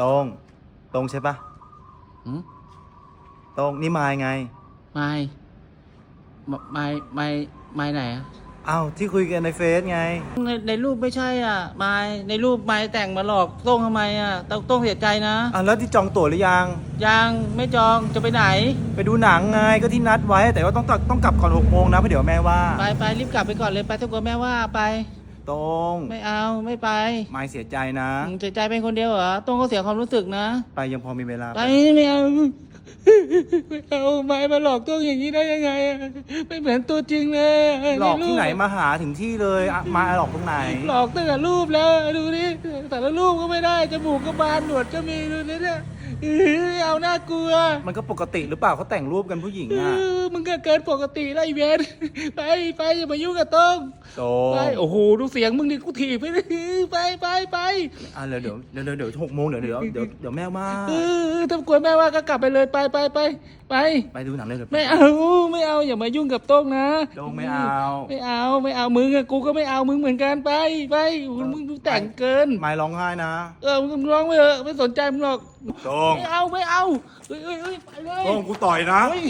ตรง ตรงใช่ปะหืมตรงนี่มายไงไม่ไม่ไม่ไม่ไหนอะอ้าวที่คุยกันในเฟซไง ในในรูปไม่ใช่อะไม่ในรูปไม่แต่งมาหลอกโต้งทำไมอะต้องโต้งเสียใจนะอะแล้วที่จองตั๋วหรือยัง ยังไม่จองจะไปไหน ไปดูหนังไงก็ที่นัดไว้ แต่ว่าต้องต้องต้องกลับก่อนหกโมงนะเพราะเดี๋ยวแม่ว่า ไปไปรีบกลับไปก่อนเลยไปถ้ากลัวแม่ว่าไป ตรงไม่เอาไม่ไปมายเสียใจนะอืมเสียใจเป็นคนเดียวเหรอโต้งก็เสียความรู้สึกนะ ไปยังพอมีเวลาไปไม่เอาไม่เอาไม่มาหลอกโต้งอย่างนี้ได้ยังไงอะไม่เหมือนตัวจริงเลยหลอกที่ไหนรูปะมาหาถึงที่เลยอะมาหลอกตรงไหน หลอกตั้งแต่รูปแล้วดูนี่แต่ละรูปก็ไม่ได้จมูกก็บานหนวดก็มีดูนี่เนี่ย เออเอาน่ากลัวมันก็ปกติหรือเปล่าเขาแต่งรูปกันผู้หญิงเออะอมึงก็เกินปกติแล้วไอ้เวนไปไปอย่ามายุ่งกับโต้งตรไปงโอ้โหดูเสียงมึงดิกูถีบไปเลยไปไปไปอะเดี๋ยวเดี๋ยวเดี๋ยวเดี๋ยวเดี๋ยวหกโมงเดี๋ยวเดี๋ยวเดี๋ยวเดี๋ยวแม่มาเออถ้ากลัวแม่ว่าก็กลับไปเลยไปไปไปไป ไปดูหนังเลยเดี๋ยว ไม่เอาไม่เอาอย่ามายุ่งกับโต้งนะโต้งไม่เอา ไม่เอาไม่เอามึงอะกูก็ไม่เอามึงเหมือนกันไปไปมึงดูแต่งเกินมายร้องไห้นะ เออมึงร้องไปเถอะไม่สนใจมึงหรอก ตรงไม่เอาไม่เอาเฮ้ยเฮ้ยเฮ้ยไปเลย ตรงกูต่อยนะ เฮ้ย